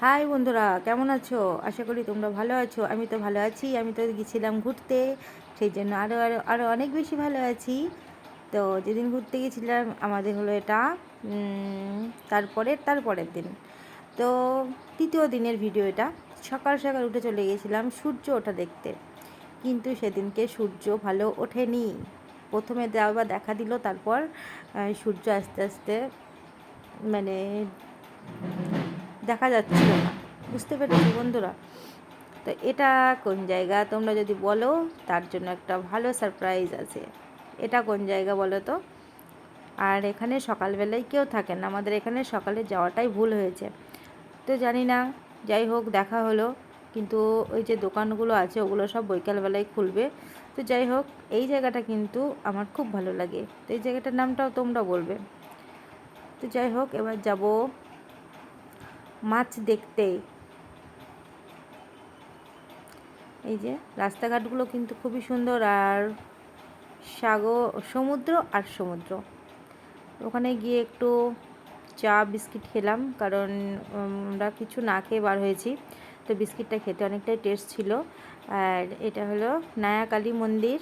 High বন্ধুরা কেমন আছো? আশা করি তোমরা ভালো আছো। আমি তো ভালো আছি আমি তো গেছিলাম ঘুরতে সেই জন্য আরও আরও আরও অনেক বেশি ভালো আছি। তো যেদিন ঘুরতে গেছিলাম আমাদের হলো এটা উম, তারপরের তারপরের দিন। তো তৃতীয় দিনের ভিডিও এটা। সকাল সকাল উঠে চলে গেছিলাম সূর্য ওঠা দেখতে। কিন্তু সেদিনকে সূর্য ভালো ওঠেনি। প্রথমে আবার দেখা দিল তারপর সূর্য আস্তে আস্তে মানে দেখা যাচ্ছিল না। বুঝতে পেরেছি বন্ধুরা? তো এটা কোন জায়গা তোমরা যদি বলো, তার জন্য একটা ভালো সারপ্রাইজ আছে। এটা কোন জায়গা বলো তো? আর এখানে সকালবেলায় কেউ থাকে না। আমাদের এখানে সকালে যাওয়াটাই ভুল হয়েছে। তো জানি না, যাই হোক, দেখা হলো। কিন্তু ওই যে দোকানগুলো আছে, ওগুলো সব বৈকালবেলায় খুলবে। তো যাই হোক, এই জায়গাটা কিন্তু আমার খুব ভালো লাগে। তো এই জায়গাটার নামটাও তোমরা বলবে। তো যাই হোক, এবার যাব মাছ দেখতে। এই যে, রাস্তাঘাটগুলো কিন্তু খুবই সুন্দর, আর সাগর সমুদ্র আর সমুদ্র। ওখানে গিয়ে একটু চা, বিস্কিট খেলাম, কারণ আমরা কিছু না খেয়ে বার হয়েছি। তো বিস্কিটটা খেতে অনেকটাই টেস্ট ছিল। আর এটা হলো নায়াকালী মন্দির।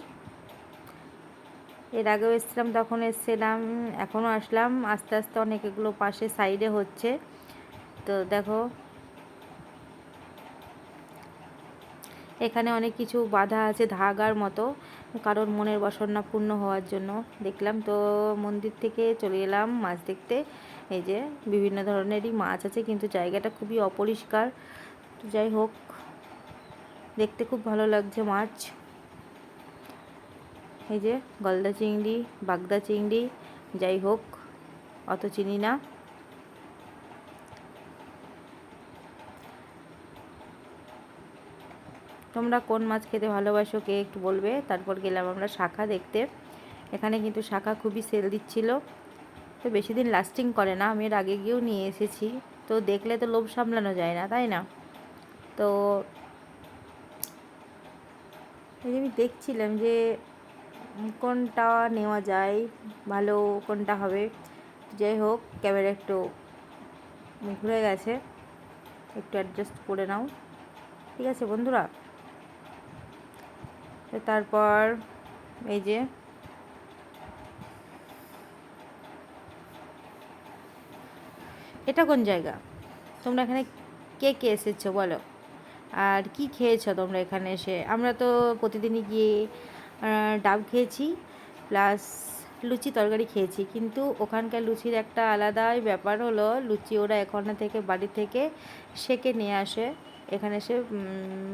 এর আগেও এসেছিলাম, তখন এসেছিলাম, এখনও আসলাম। আস্তে আস্তে অনেক এগুলো পাশে, সাইডে হচ্ছে। তো দেখো। এখানে অনেক কিছু বাধা আছে ধাগার মতো, কারোর মনের বাসনা পূর্ণ হওয়ার জন্য। দেখলাম তো মন্দির থেকে চলে এলাম মাছ দেখতে। এই যে বিভিন্ন ধরনেরই মাছ আছে, কিন্তু জায়গাটা খুবই অপরিষ্কার। যাই হোক, দেখতে খুব ভালো লাগছে মাছ। এই যে গলদা চিংড়ি, বাগদা চিংড়ি, যাই হোক, অত চিনি না। তোমরা কোন মাছ খেতে ভালোবাসো কে একটু বলবে। তারপর গেলাম আমরা শাখা দেখতে। এখানে কিন্তু শাখা খুবই সেল দিচ্ছিল। তো বেশি দিন লাস্টিং করে না, আমি এর আগে গিয়েও নিয়ে এসেছি। তো দেখলে তো লোভ সামলানো যায় না, তাই না? তো এই আমি দেখছিলাম যে কোনটা নেওয়া যায়, ভালো কোনটা হবে। যাই হোক, ক্যামেরা একটু ঘুরে গেছে। একটু অ্যাডজাস্ট করে নাও। ঠিক আছে বন্ধুরা? তারপর এই যে এটা কোন জায়গা? তোমরা এখানে কে কে এসেছ বলো? আর কি খেয়েছো তোমরা এখানে এসে? আমরা তো প্রতিদিনই গিয়ে ডাব খেয়েছি, প্লাস লুচি তরকারি খেয়েছি। কিন্তু ওখানকার লুচির একটা আলাদাই ব্যাপার হলো, লুচি ওরা এখানে থেকে বাড়ি থেকে সেকে নিয়ে আসে। এখানে এসে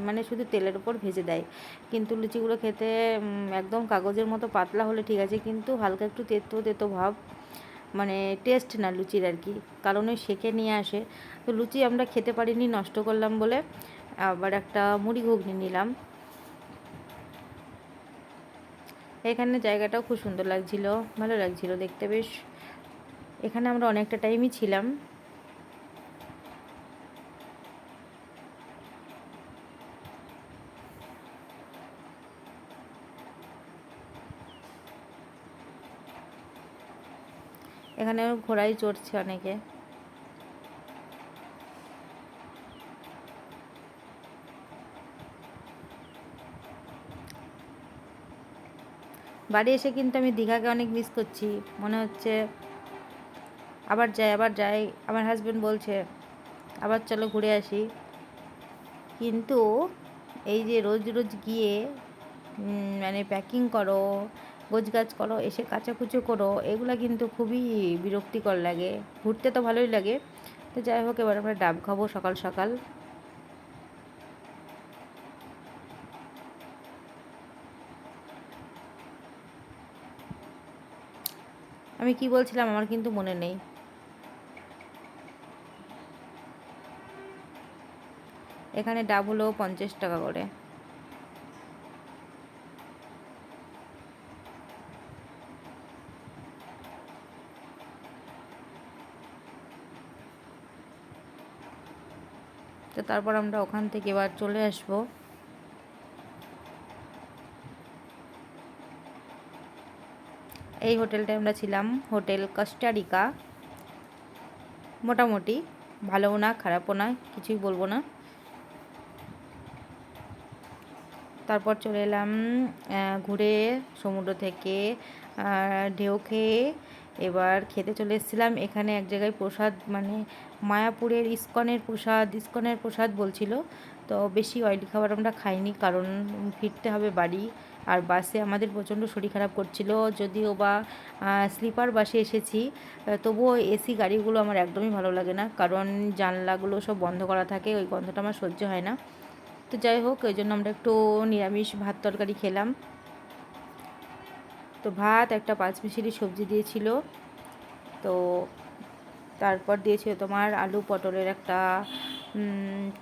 মানে শুধু তেলের উপর ভেজে দেয়। কিন্তু লুচিগুলো খেতে একদম কাগজের মতো পাতলা হলে ঠিক আছে, কিন্তু হালকা একটু তেতো তেতো ভাব মানে টেস্ট না লুচির আর কি। কারণ ওই সেকে নিয়ে আসে। তো লুচি আমরা খেতে পারিনি, নষ্ট করলাম বলে। আবার একটা মুড়ি ঘুগনি নিলাম। এখানে জায়গাটাও খুব সুন্দর লাগছিল, ভালো লাগছিল দেখতে বেশ। এখানে আমরা অনেকটা টাইমই ছিলাম। এখানে ঘোড়াই চড়ছে অনেকে। বাড়ি এসে কিন্তু আমি দীঘাকে অনেক মিস করছি। মনে হচ্ছে আবার যাই আবার যাই। আমার হাজব্যান্ড বলছে, আবার চলো ঘুরে আসি। কিন্তু এই যে রোজ রোজ গিয়ে মানে প্যাকিং করো গোছগাছ করো, এসে কাচাকুচো করো, এগুলো কিন্তু খুবই বিরক্তিকর লাগে। ঘুরতে তো ভালোই লাগে। তো যাই হোক, এবার আমরা ডাব খাব সকাল সকাল। আমি কি বলছিলাম আমার কিন্তু মনে নেই। এখানে ডাব হলো পঞ্চাশ টাকা করে। তো তারপর আমরা ওখান থেকে এবার চলে আসব। এই হোটেলটায় আমরা ছিলাম, হোটেল কাস্টারিকা মোটামুটি ভালোও না, খারাপও না, কিছুই বলব না। তারপর চলে এলাম ঘুরে সমুদ্র থেকে ঢেউ খেয়ে এবার খেতে চলে এসেছিলাম। এখানে এক জায়গায় প্রসাদ মানে মায়াপুরের ইস্কনের প্রসাদ ইস্কনের প্রসাদ বলছিল। তো বেশি অয়েলি খাবার আমরা খাইনি কারণ ফিরতে হবে বাড়ি। আর বাসে আমাদের প্রচণ্ড শরীর খারাপ করছিল। যদিও বা স্লিপার বাসে এসেছি তবুও এসি গাড়িগুলো আমার একদমই ভালো লাগে না। কারণ জানলাগুলো সব বন্ধ করা থাকে, ওই গন্ধটা আমার সহ্য হয় না। তো যাই হোক ওই জন্য আমরা একটু নিরামিষ ভাত তরকারি খেলাম। তো ভাত, একটা পাঁচ মিশিরি সবজি দিয়েছিল। তো তারপর দিয়েছিল তোমার আলু পটলের একটা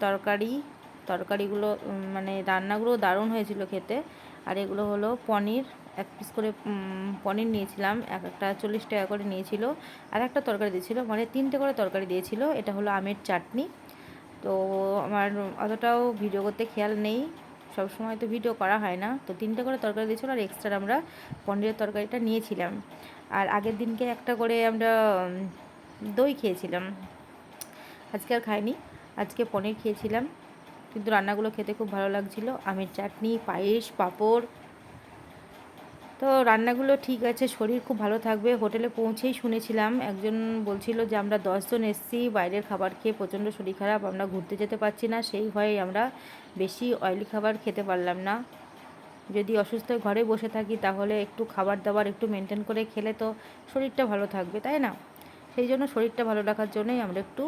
তরকারি। তরকারিগুলো মানে রান্নাগুলো দারুণ হয়েছিল খেতে। আর এগুলো হলো পনির, এক পিস করে পনির নিয়েছিলাম। এক একটা চল্লিশ টাকা করে নিয়েছিল। আর একটা তরকারি দিয়েছিল মানে তিনটে করে তরকারি দিয়েছিল। এটা হলো আমের চাটনি। তো আমার অতটাও ভিডিও করতে খেয়াল নেই। সব সময় তো ভিডিও করা হয় না। তো তিনটে করে তরকারি দিয়েছিল আর এক্সট্রা আমরা পনিরের তরকারিটা নিয়েছিলাম। আর আগের দিনকে একটা করে আমরা দই খেয়েছিলাম। আজকে আর খাইনি। আজকে পনির খেয়েছিলাম। কিন্তু রান্নাগুলো খেতে খুব ভালো লাগছিল। আমের চাটনি, পায়েস, পাঁপড়। তো রান্নাগুলো ঠিক আছে, শরীর খুব ভালো থাকবে। হোটেলে পৌঁছেই শুনেছিলাম। একজন বলছিল যে, আমরা দশজন এসছি, বাইরের খাবার খেয়ে প্রচণ্ড শরীর খারাপ, আমরা ঘুরতে যেতে পারছি না। সেই ভয়ে আমরা বেশি অয়েলি খাবার খেতে পারলাম না। যদি অসুস্থ ঘরে বসে থাকি, তাহলে একটু খাবার দাবার একটু মেনটেন করে খেলে তো শরীরটা ভালো থাকবে, তাই না? সেই জন্য শরীরটা ভালো রাখার জন্যই আমরা একটু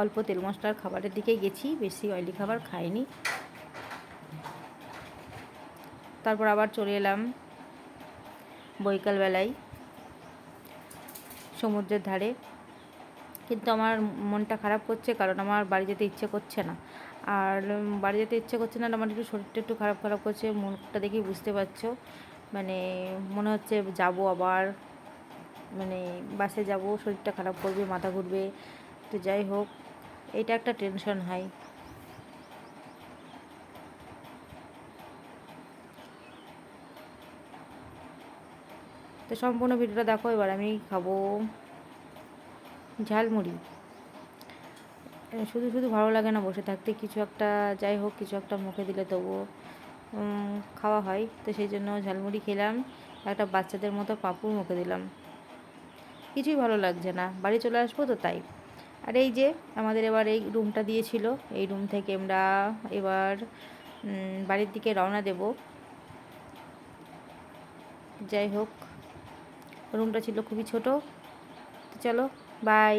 অল্প তেল মশলার খাবারের দিকে গেছি, বেশি অয়েলি খাবার খাইনি। তারপর আবার চলে এলাম বৈকালবেলায় সমুদ্রের ধারে। কিন্তু আমার মনটা খারাপ করছে কারণ আমার বাড়ি যেতে ইচ্ছে করছে না। আর বাড়ি যেতে ইচ্ছে করছে না, আমার একটু শরীরটা একটু খারাপ খারাপ করছে, মনটা দেখেই বুঝতে পারছ। মানে মনে হচ্ছে যাব আবার। মানে বাসে যাব, শরীরটা খারাপ করবে, মাথা ঘুরবে, তো যাই হোক, এটা একটা টেনশন হয়। তো সম্পূর্ণ ভিডিওটা দেখো, এবার আমি খাব ঝালমুড়ি। শুধু শুধু ভালো লাগে না বসে থাকতে, কিছু একটা, যাই হোক, কিছু একটা মুখে দিলে তবুও খাওয়া হয়। তো সেই জন্য ঝালমুড়ি খেলাম, একটা বাচ্চাদের মতো পাঁপুর মুখে দিলাম। কিছুই ভালো লাগছে না। বাড়ি চলে আসব তো তাই। আর এই যে আমাদের এবার এই রুমটা দিয়েছিল, এই রুম থেকে আমরা এবার বাড়ির দিকে রওনা দেব। যাই হোক রুমটা ছিল খুবই ছোট। চলো বাই